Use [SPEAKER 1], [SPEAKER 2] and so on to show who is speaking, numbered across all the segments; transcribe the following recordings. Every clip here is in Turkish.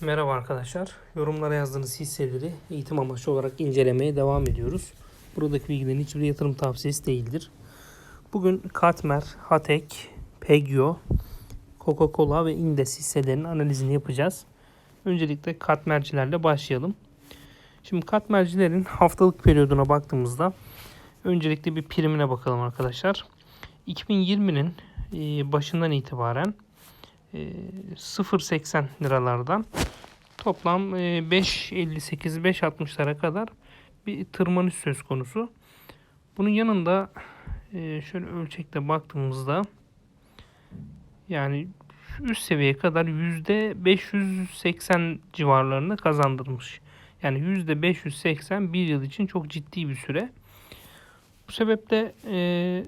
[SPEAKER 1] Merhaba arkadaşlar. Yorumlara yazdığınız hisseleri eğitim amaçlı olarak incelemeye devam ediyoruz. Buradaki bilgilerin hiçbir yatırım tavsiyesi değildir. Bugün Katmer, Hatek, Pegyo, Coca-Cola ve Indes hisselerinin analizini yapacağız. Öncelikle katmercilerle başlayalım. Şimdi katmercilerin haftalık periyoduna baktığımızda öncelikle bir primine bakalım arkadaşlar. 2020'nin e, başından itibaren 0.80 liralardan toplam e, 5.58-5.60'lara kadar bir tırmanış söz konusu. Bunun yanında e, şöyle ölçekte baktığımızda yani üst seviyeye kadar %580 civarlarını kazandırmış. Yani %580 bir yıl için çok ciddi bir süre. Bu sebeple e,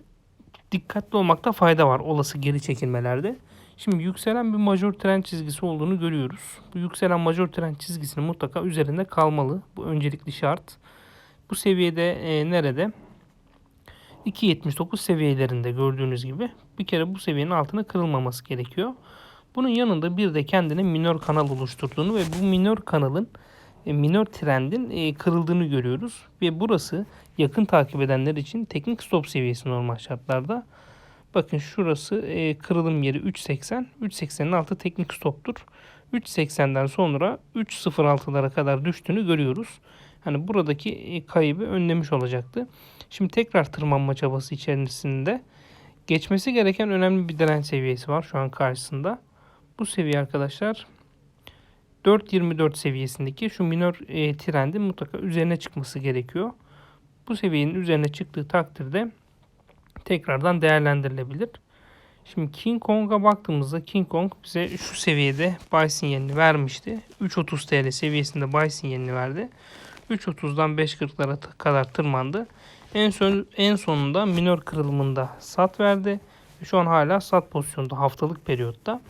[SPEAKER 1] dikkatli olmakta fayda var olası geri çekilmelerde. Şimdi yükselen bir major trend çizgisi olduğunu görüyoruz. Bu yükselen major trend çizgisinin mutlaka üzerinde kalmalı. Bu öncelikli şart. Bu seviyede e, nerede? 2.79 seviyelerinde gördüğünüz gibi bir kere bu seviyenin altına kırılmaması gerekiyor. Bunun yanında bir de kendine minör kanal oluşturduğunu ve bu minör kanalın e, minör trendin e, kırıldığını görüyoruz. Ve burası yakın takip edenler için teknik stop seviyesi normal şartlarda. Bakın şurası e, kırılım yeri 3.80. 3.80'in altı teknik stoptur. 3.80'den sonra 3.06'lara kadar düştüğünü görüyoruz. Hani buradaki e, kaybı önlemiş olacaktı. Şimdi tekrar tırmanma çabası içerisinde geçmesi gereken önemli bir direnç seviyesi var şu an karşısında. Bu seviye arkadaşlar 4.24 seviyesindeki şu minör e, trendin mutlaka üzerine çıkması gerekiyor. Bu seviyenin üzerine çıktığı takdirde tekrardan değerlendirilebilir. Şimdi King Kong'a baktığımızda King Kong bize şu seviyede buy sinyalini vermişti. 3.30 TL seviyesinde buy sinyalini verdi. 3.30'dan 5.40'lara kadar tırmandı. En son en sonunda minör kırılımında sat verdi. Şu an hala sat pozisyonda haftalık periyotta.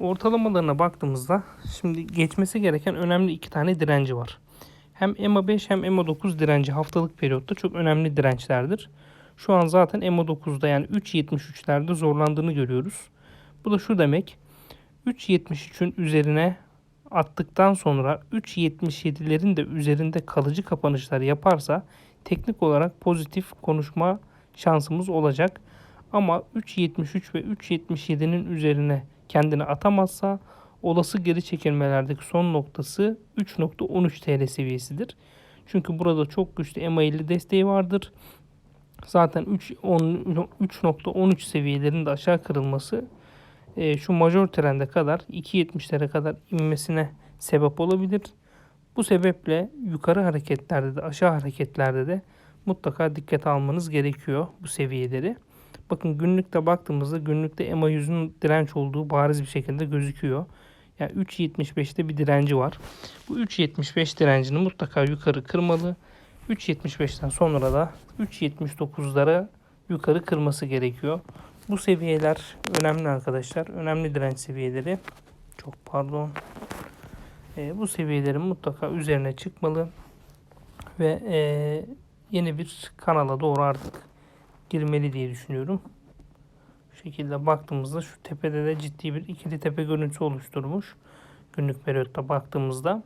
[SPEAKER 1] Ortalamalarına baktığımızda şimdi geçmesi gereken önemli iki tane direnci var. Hem EMA 5 hem EMA 9 direnci haftalık periyotta çok önemli dirençlerdir. Şu an zaten EMA9'da yani 3.73'lerde zorlandığını görüyoruz. Bu da şu demek. 3.73'ün üzerine attıktan sonra 3.77'lerin de üzerinde kalıcı kapanışlar yaparsa teknik olarak pozitif konuşma şansımız olacak. Ama 3.73 ve 3.77'nin üzerine kendini atamazsa olası geri çekilmelerdeki son noktası 3.13 TL seviyesidir. Çünkü burada çok güçlü EMA50 desteği vardır. Zaten 3.13 seviyelerinde aşağı kırılması e, şu major trende kadar 2.70'lere kadar inmesine sebep olabilir. Bu sebeple yukarı hareketlerde de aşağı hareketlerde de mutlaka dikkat almanız gerekiyor bu seviyeleri. Bakın günlükte baktığımızda günlükte EMA 100'ün direnç olduğu bariz bir şekilde gözüküyor. Yani 3.75'te bir direnci var. Bu 3.75 direncini mutlaka yukarı kırmalı. 3.75'ten sonra da 3.79'lara yukarı kırması gerekiyor. Bu seviyeler önemli arkadaşlar. Önemli direnç seviyeleri. Çok pardon. E, bu seviyelerin mutlaka üzerine çıkmalı. Ve e, yeni bir kanala doğru artık girmeli diye düşünüyorum. Şu şekilde baktığımızda şu tepede de ciddi bir ikili tepe görüntüsü oluşturmuş. Günlük periyotta baktığımızda.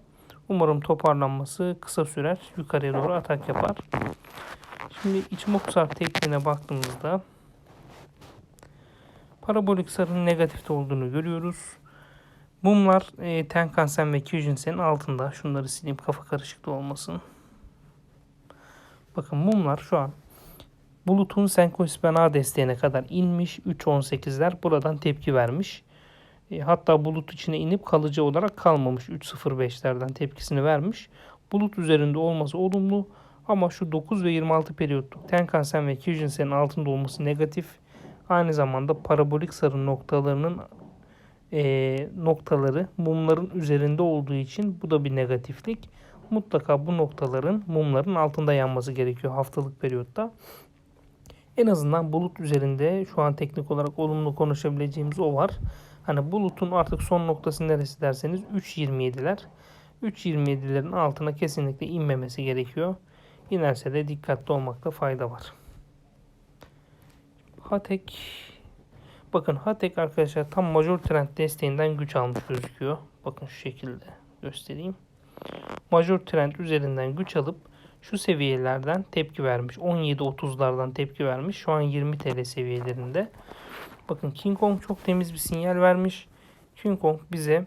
[SPEAKER 1] Umarım toparlanması kısa sürer. Yukarıya doğru atak yapar. Şimdi Ichimoku tekniğine baktığımızda parabolik sarının negatifte olduğunu görüyoruz. Mumlar e, Tenkan-sen ve Kyujin-sen'in altında. Şunları sileyim kafa karışıklığı olmasın. Bakın mumlar şu an bulutun Senko Hispana desteğine kadar inmiş. 3.18'ler buradan tepki vermiş. E, hatta bulut içine inip kalıcı olarak kalmamış. 3.05'lerden tepkisini vermiş. Bulut üzerinde olması olumlu ama şu 9 ve 26 periyotluk Tenkan-sen ve Kyujin-sen'in altında olması negatif. Aynı zamanda parabolik sarı noktalarının e, noktaları mumların üzerinde olduğu için bu da bir negatiflik. Mutlaka bu noktaların mumların altında yanması gerekiyor haftalık periyotta. En azından bulut üzerinde şu an teknik olarak olumlu konuşabileceğimiz o var. Hani bulutun artık son noktası neresi derseniz 3.27'ler. 3.27'lerin altına kesinlikle inmemesi gerekiyor. İnerse de dikkatli olmakta fayda var. Hatek Bakın Hatek arkadaşlar tam major trend desteğinden güç almış gözüküyor. Bakın şu şekilde göstereyim. Major trend üzerinden güç alıp şu seviyelerden tepki vermiş. 17.30'lardan tepki vermiş. Şu an 20 TL seviyelerinde. Bakın King Kong çok temiz bir sinyal vermiş. King Kong bize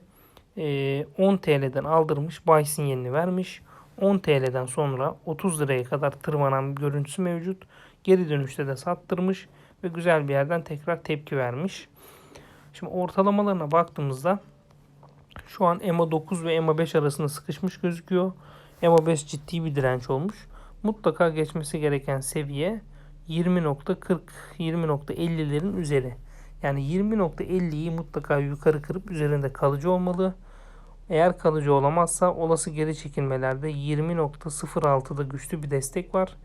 [SPEAKER 1] e, 10 TL'den aldırmış. Buy sinyalini vermiş. 10 TL'den sonra 30 liraya kadar tırmanan bir görüntüsü mevcut. Geri dönüşte de sattırmış ve güzel bir yerden tekrar tepki vermiş. Şimdi ortalamalarına baktığımızda şu an EMA 9 ve EMA 5 arasında sıkışmış gözüküyor. EMA 5 ciddi bir direnç olmuş. Mutlaka geçmesi gereken seviye 20.40 20.50'lerin üzeri. Yani 20.50'yi mutlaka yukarı kırıp üzerinde kalıcı olmalı. Eğer kalıcı olamazsa olası geri çekilmelerde 20.06'da güçlü bir destek var.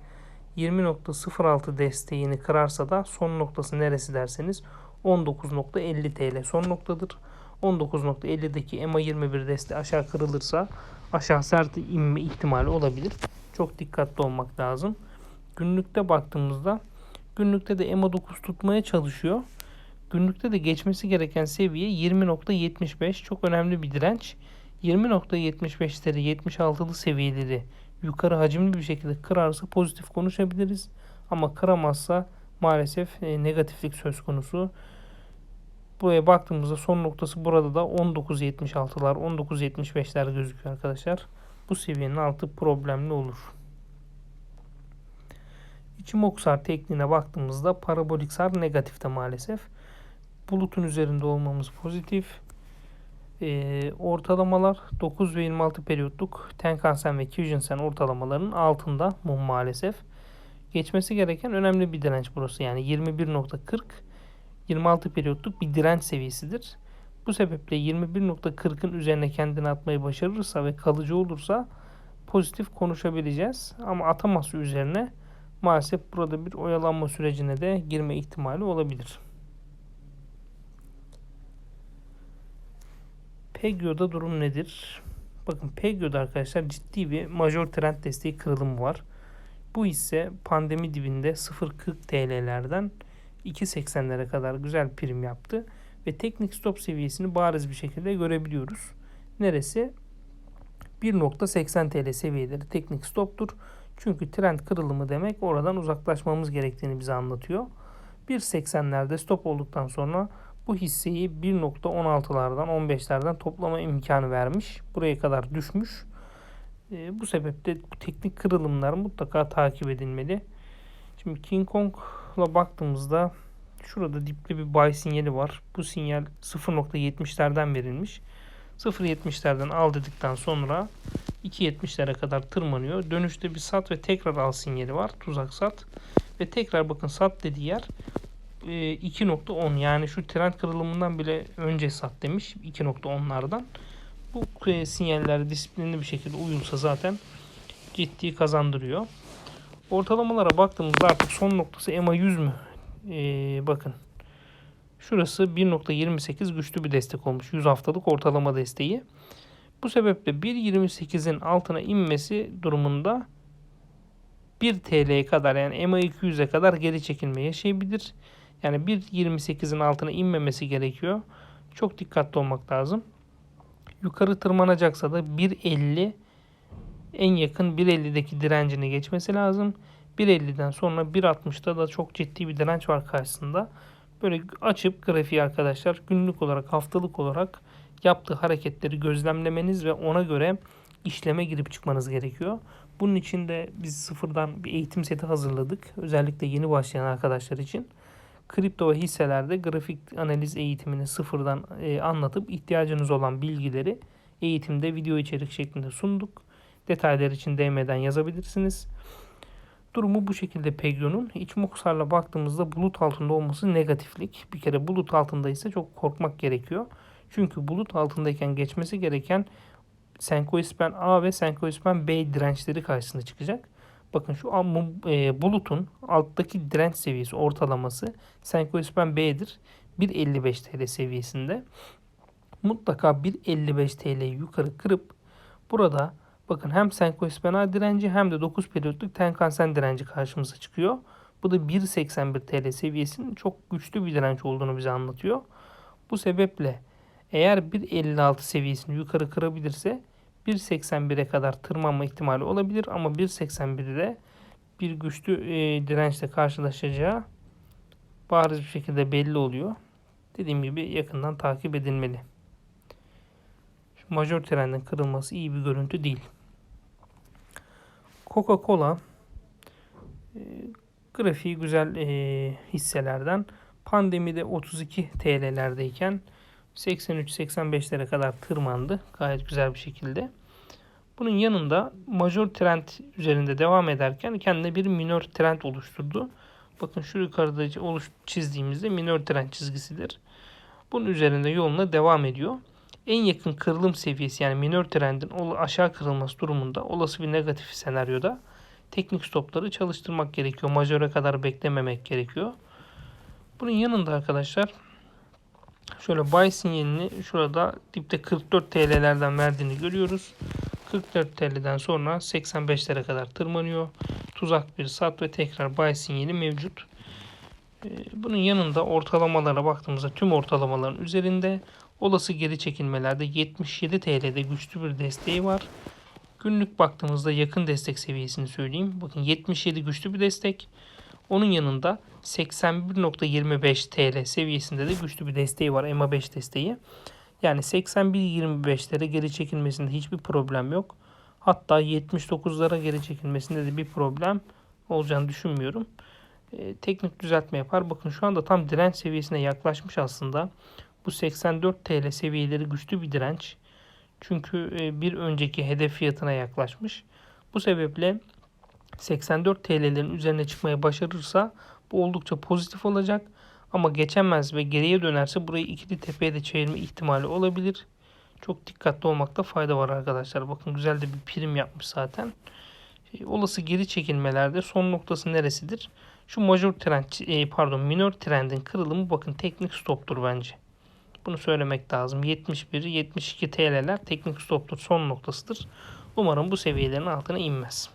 [SPEAKER 1] 20.06 desteğini kırarsa da son noktası neresi derseniz 19.50 TL son noktadır. 19.50'deki EMA 21 desteği aşağı kırılırsa aşağı sert inme ihtimali olabilir. Çok dikkatli olmak lazım. Günlükte baktığımızda günlükte de EMA 9 tutmaya çalışıyor. Günlükte de geçmesi gereken seviye 20.75 çok önemli bir direnç. 20.75'leri 76'lı seviyeleri yukarı hacimli bir şekilde kırarsa pozitif konuşabiliriz. Ama kıramazsa maalesef e, negatiflik söz konusu. Buraya baktığımızda son noktası burada da 19.76'lar 19.75'ler gözüküyor arkadaşlar. Bu seviyenin altı problemli olur. İçimoksar tekniğine baktığımızda parabolik sar negatifte maalesef. Bulutun üzerinde olmamız pozitif. Ee, ortalamalar 9 ve 26 periyotluk Tenkan-sen ve Kyujin-sen ortalamalarının altında mum maalesef. Geçmesi gereken önemli bir direnç burası. Yani 21.40 26 periyotluk bir direnç seviyesidir. Bu sebeple 21.40'ın üzerine kendini atmayı başarırsa ve kalıcı olursa pozitif konuşabileceğiz. Ama atamazsa üzerine maalesef burada bir oyalanma sürecine de girme ihtimali olabilir. Pegyo'da durum nedir? Bakın Pegyo'da arkadaşlar ciddi bir major trend desteği kırılımı var. Bu ise pandemi dibinde 0.40 TL'lerden 2.80'lere kadar güzel prim yaptı. Ve teknik stop seviyesini bariz bir şekilde görebiliyoruz. Neresi? 1.80 TL seviyeleri teknik stoptur. Çünkü trend kırılımı demek oradan uzaklaşmamız gerektiğini bize anlatıyor. 1.80'lerde stop olduktan sonra bu hisseyi 1.16'lardan 15'lerden toplama imkanı vermiş. Buraya kadar düşmüş. E, bu sebeple bu teknik kırılımlar mutlaka takip edilmeli. Şimdi King Kong'la baktığımızda şurada dipli bir buy sinyali var. Bu sinyal 0.70'lerden verilmiş. 0.70'lerden al dedikten sonra 2.70'lere kadar tırmanıyor. Dönüşte bir sat ve tekrar al sinyali var. Tuzak sat. Ve tekrar bakın sat dediği yer 2.10 e, yani şu trend kırılımından bile önce sat demiş 2.10'lardan. Bu e, sinyaller disiplinli bir şekilde uyulsa zaten ciddi kazandırıyor. Ortalamalara baktığımızda artık son noktası EMA 100 mü? Ee, bakın. Şurası 1.28 güçlü bir destek olmuş. 100 haftalık ortalama desteği. Bu sebeple 1.28'in altına inmesi durumunda 1 TL'ye kadar yani EMA 200'e kadar geri çekilme yaşayabilir. Yani 1.28'in altına inmemesi gerekiyor. Çok dikkatli olmak lazım. Yukarı tırmanacaksa da 1.50 en yakın 1.50'deki direncini geçmesi lazım. 1.50'den sonra 1.60'da da çok ciddi bir direnç var karşısında. Böyle açıp grafiği arkadaşlar günlük olarak haftalık olarak yaptığı hareketleri gözlemlemeniz ve ona göre işleme girip çıkmanız gerekiyor. Bunun için de biz sıfırdan bir eğitim seti hazırladık. Özellikle yeni başlayan arkadaşlar için. Kripto ve hisselerde grafik analiz eğitimini sıfırdan e, anlatıp ihtiyacınız olan bilgileri eğitimde video içerik şeklinde sunduk. Detaylar için DM'den yazabilirsiniz. Durumu bu şekilde Pegyo'nun. İçmoksarla baktığımızda bulut altında olması negatiflik. Bir kere bulut altında ise çok korkmak gerekiyor. Çünkü bulut altındayken geçmesi gereken Senkoispen A ve Senkoispen B dirençleri karşısında çıkacak. Bakın şu e, bulutun alttaki direnç seviyesi ortalaması Senkoispen B'dir. 1.55 TL seviyesinde. Mutlaka 1.55 TL yukarı kırıp burada bakın hem Senkoispen A direnci hem de 9 periyotluk Tenkan-sen direnci karşımıza çıkıyor. Bu da 1.81 TL seviyesinin çok güçlü bir direnç olduğunu bize anlatıyor. Bu sebeple eğer 1.56 seviyesini yukarı kırabilirse 1.81'e kadar tırmanma ihtimali olabilir ama 1.81'de bir güçlü e, dirençle karşılaşacağı bariz bir şekilde belli oluyor. Dediğim gibi yakından takip edilmeli. Şu majör trendin kırılması iyi bir görüntü değil. Coca-Cola e, grafiği güzel e, hisselerden pandemide 32 TL'lerdeyken 83-85'lere kadar tırmandı. Gayet güzel bir şekilde. Bunun yanında major trend üzerinde devam ederken kendine bir minor trend oluşturdu. Bakın şu yukarıda oluş çizdiğimizde minor trend çizgisidir. Bunun üzerinde yoluna devam ediyor. En yakın kırılım seviyesi yani minor trendin aşağı kırılması durumunda olası bir negatif senaryoda teknik stopları çalıştırmak gerekiyor. Majöre kadar beklememek gerekiyor. Bunun yanında arkadaşlar şöyle buy sinyalini şurada dipte 44 TL'lerden verdiğini görüyoruz. 44 TL'den sonra 85'lere kadar tırmanıyor. Tuzak bir sat ve tekrar buy sinyali mevcut. Ee, bunun yanında ortalamalara baktığımızda tüm ortalamaların üzerinde olası geri çekilmelerde 77 TL'de güçlü bir desteği var. Günlük baktığımızda yakın destek seviyesini söyleyeyim. Bakın 77 güçlü bir destek. Onun yanında 81.25 TL seviyesinde de güçlü bir desteği var. EMA 5 desteği. Yani 81.25'lere geri çekilmesinde hiçbir problem yok. Hatta 79'lara geri çekilmesinde de bir problem olacağını düşünmüyorum. E, teknik düzeltme yapar. Bakın şu anda tam direnç seviyesine yaklaşmış aslında. Bu 84 TL seviyeleri güçlü bir direnç. Çünkü e, bir önceki hedef fiyatına yaklaşmış. Bu sebeple 84 TL'lerin üzerine çıkmaya başarırsa bu oldukça pozitif olacak. Ama geçemez ve geriye dönerse burayı ikili tepeye de çevirme ihtimali olabilir. Çok dikkatli olmakta fayda var arkadaşlar. Bakın güzel de bir prim yapmış zaten. E, olası geri çekilmelerde son noktası neresidir? Şu major trend e, pardon minor trendin kırılımı bakın teknik stoptur bence. Bunu söylemek lazım. 71 72 TL'ler teknik stoptur son noktasıdır. Umarım bu seviyelerin altına inmez.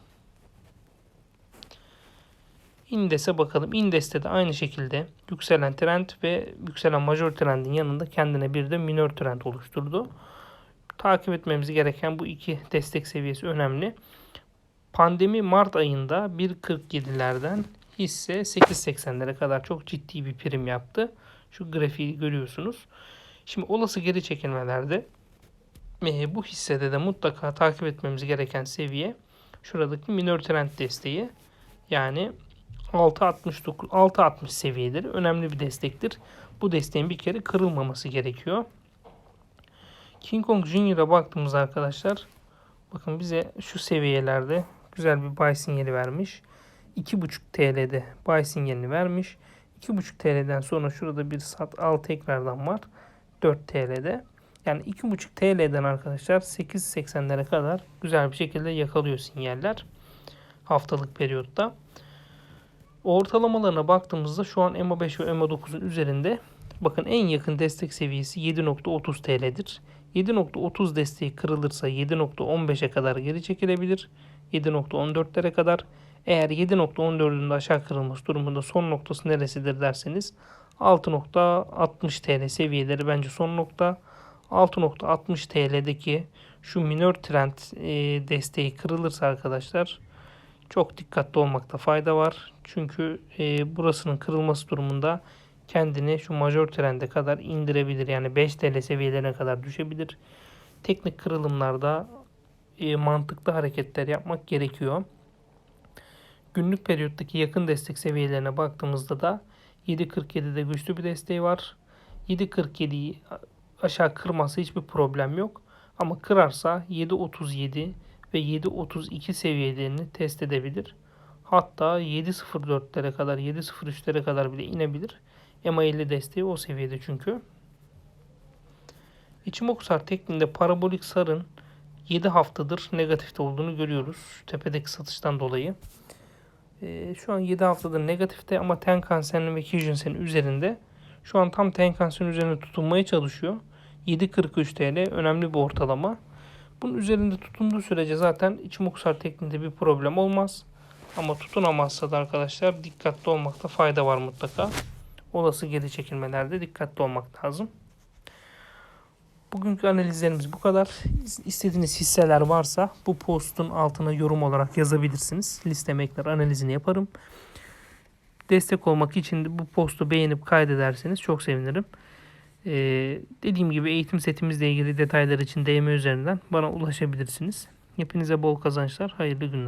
[SPEAKER 1] Indes'e bakalım. Indes'te de aynı şekilde yükselen trend ve yükselen major trendin yanında kendine bir de minor trend oluşturdu. Takip etmemiz gereken bu iki destek seviyesi önemli. Pandemi Mart ayında 1.47'lerden hisse 8.80'lere kadar çok ciddi bir prim yaptı. Şu grafiği görüyorsunuz. Şimdi olası geri çekilmelerde e, bu hissede de mutlaka takip etmemiz gereken seviye şuradaki minor trend desteği. Yani 6.69 6.60 seviyeleri önemli bir destektir. Bu desteğin bir kere kırılmaması gerekiyor. King Kong Junior'a baktığımız arkadaşlar bakın bize şu seviyelerde güzel bir buy sinyali vermiş. 2.5 TL'de buy sinyalini vermiş. 2.5 TL'den sonra şurada bir sat al tekrardan var. 4 TL'de. Yani 2.5 TL'den arkadaşlar 8.80'lere kadar güzel bir şekilde yakalıyor sinyaller. Haftalık periyotta. Ortalamalarına baktığımızda şu an EMA 5 ve EMA 9'un üzerinde bakın en yakın destek seviyesi 7.30 TL'dir. 7.30 desteği kırılırsa 7.15'e kadar geri çekilebilir. 7.14'lere kadar. Eğer 7.14'ün de aşağı kırılması durumunda son noktası neresidir derseniz 6.60 TL seviyeleri bence son nokta. 6.60 TL'deki şu minor trend e, desteği kırılırsa arkadaşlar çok dikkatli olmakta fayda var. Çünkü e, burasının kırılması durumunda kendini şu major trende kadar indirebilir. Yani 5 TL seviyelerine kadar düşebilir. Teknik kırılımlarda e, mantıklı hareketler yapmak gerekiyor. Günlük periyottaki yakın destek seviyelerine baktığımızda da 7.47'de güçlü bir desteği var. 7.47'yi aşağı kırması hiçbir problem yok. Ama kırarsa 7.37 ve 7.32 seviyelerini test edebilir. Hatta 7.04'lere kadar 7.03'lere kadar bile inebilir. EMA 50 desteği o seviyede çünkü. İçimokusar tekniğinde parabolik sarın 7 haftadır negatifte olduğunu görüyoruz. Tepedeki satıştan dolayı. Ee, şu an 7 haftadır negatifte ama Tenkan-Sen'in ve Kijun-Sen'in üzerinde. Şu an tam Tenkan-Sen'in üzerinde tutunmaya çalışıyor. 7.43 TL önemli bir ortalama. Bunun üzerinde tutunduğu sürece zaten Ichimokusar tekniğinde bir problem olmaz. Ama tutunamazsa da arkadaşlar dikkatli olmakta fayda var mutlaka. Olası geri çekilmelerde dikkatli olmak lazım. Bugünkü analizlerimiz bu kadar. İstediğiniz hisseler varsa bu postun altına yorum olarak yazabilirsiniz. Listeme ekler analizini yaparım. Destek olmak için bu postu beğenip kaydederseniz çok sevinirim. Ee, dediğim gibi eğitim setimizle ilgili detaylar için DM üzerinden bana ulaşabilirsiniz. Hepinize bol kazançlar, hayırlı günler.